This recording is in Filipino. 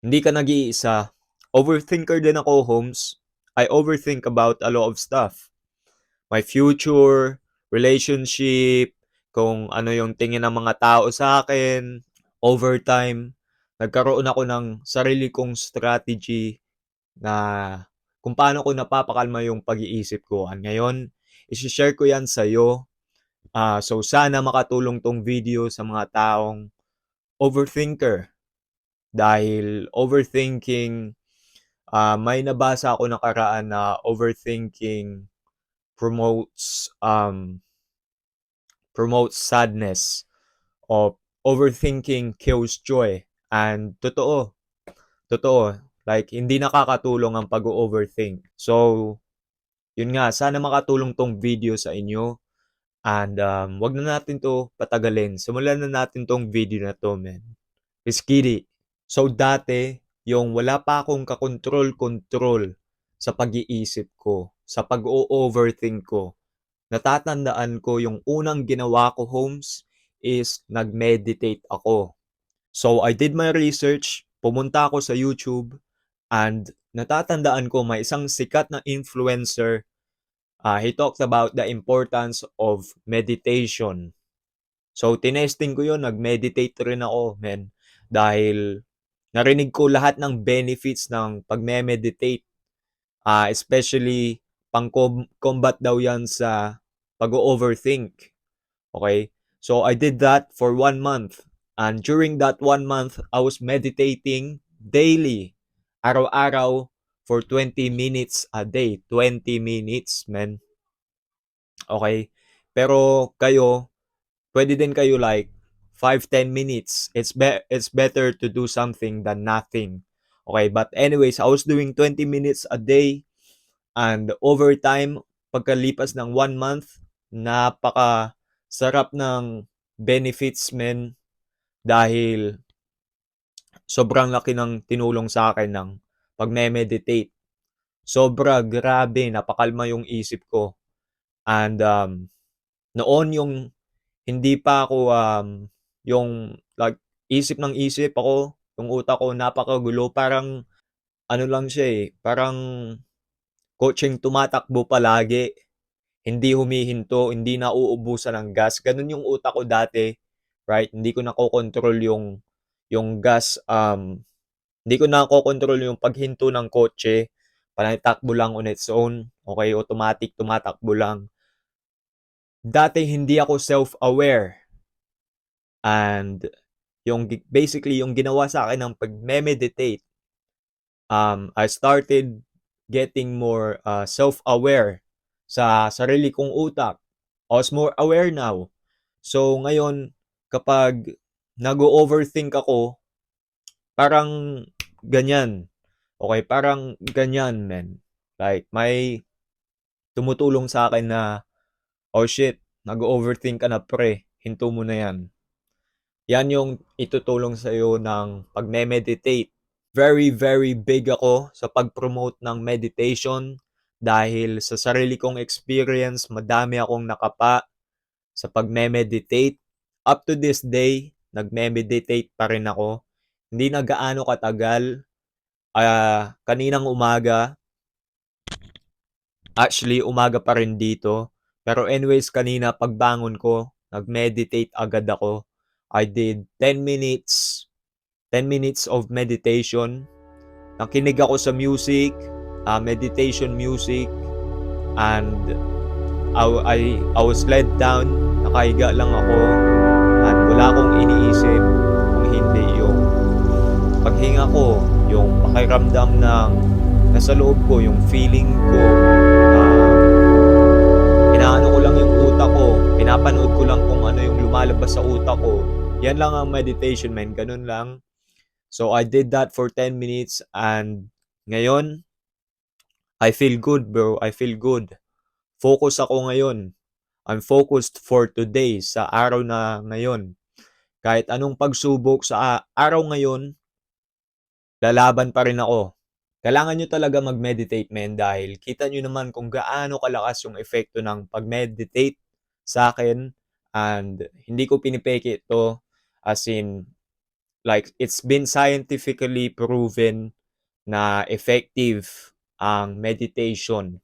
Hindi ka nag-iisa. Overthinker din ako, Holmes. I overthink about a lot of stuff. My future, relationship, kung ano yung tingin ng mga tao sa akin. Over time, nagkaroon ako ng sarili kong strategy na kung paano ko napapakalma yung pag-iisip ko. At ngayon, isi-share ko yan sa'yo. Uh, so, sana makatulong tong video sa mga taong overthinker. Dahil overthinking, uh, may nabasa ako nakaraan na overthinking promotes um, promotes sadness of overthinking kills joy. And totoo, totoo, like hindi nakakatulong ang pag-overthink. So, yun nga, sana makatulong tong video sa inyo. And um, wag na natin to patagalin. Simulan na natin tong video na to, get it. So dati, yung wala pa akong kakontrol-control sa pag-iisip ko, sa pag-o-overthink ko, natatandaan ko yung unang ginawa ko, Holmes, is nag-meditate ako. So I did my research, pumunta ako sa YouTube, and natatandaan ko may isang sikat na influencer. Uh, he talked about the importance of meditation. So tinesting ko yun, nag-meditate rin ako, men. Dahil narinig ko lahat ng benefits ng pagme-meditate. Uh, especially, pang-combat daw yan sa pag-overthink. Okay? So, I did that for one month. And during that one month, I was meditating daily. Araw-araw for 20 minutes a day. 20 minutes, man. Okay? Pero kayo, pwede din kayo like 5-10 minutes. It's be- it's better to do something than nothing. Okay, but anyways, I was doing 20 minutes a day and over time, pagkalipas ng one month, napaka sarap ng benefits men dahil sobrang laki ng tinulong sa akin ng pagme-meditate. Sobra, grabe, napakalma yung isip ko. And um, noon yung hindi pa ako um, yung like isip ng isip ako, yung utak ko napakagulo, parang ano lang siya eh, parang coaching tumatakbo palagi, hindi humihinto, hindi nauubusan ng gas. Ganun yung utak ko dati, right? Hindi ko nakokontrol yung yung gas um hindi ko nakokontrol yung paghinto ng kotse. Parang takbo lang on its own. Okay, automatic tumatakbo lang. Dati hindi ako self-aware And yung basically yung ginawa sa akin ng pag-meditate, um, I started getting more uh, self-aware sa sarili kong utak. I was more aware now. So ngayon, kapag nag-overthink ako, parang ganyan. Okay, parang ganyan, men. Like, may tumutulong sa akin na, oh shit, nag-overthink ka na pre, hinto mo na yan. Yan yung itutulong sa iyo ng pagme-meditate. Very, very big ako sa pag-promote ng meditation dahil sa sarili kong experience, madami akong nakapa sa pagme-meditate. Up to this day, nagme-meditate pa rin ako. Hindi na gaano katagal. Uh, kaninang umaga, actually umaga pa rin dito. Pero anyways, kanina pagbangon ko, nag-meditate agad ako I did 10 minutes, 10 minutes of meditation. Nakinig ako sa music, uh, meditation music, and I, I, I was led down, nakahiga lang ako, and wala akong iniisip kung hindi yung paghinga ko, yung pakiramdam ng nasa loob ko, yung feeling ko, uh, inaano ko lang yung utak ko, pinapanood ko lang kung ano yung lumalabas sa utak ko, yan lang ang meditation, man. Ganun lang. So, I did that for 10 minutes and ngayon, I feel good, bro. I feel good. Focus ako ngayon. I'm focused for today, sa araw na ngayon. Kahit anong pagsubok sa araw ngayon, lalaban pa rin ako. Kailangan nyo talaga mag-meditate, men, dahil kita nyo naman kung gaano kalakas yung epekto ng pag-meditate sa akin. And hindi ko pinipeke ito As in, like it's been scientifically proven na effective ang meditation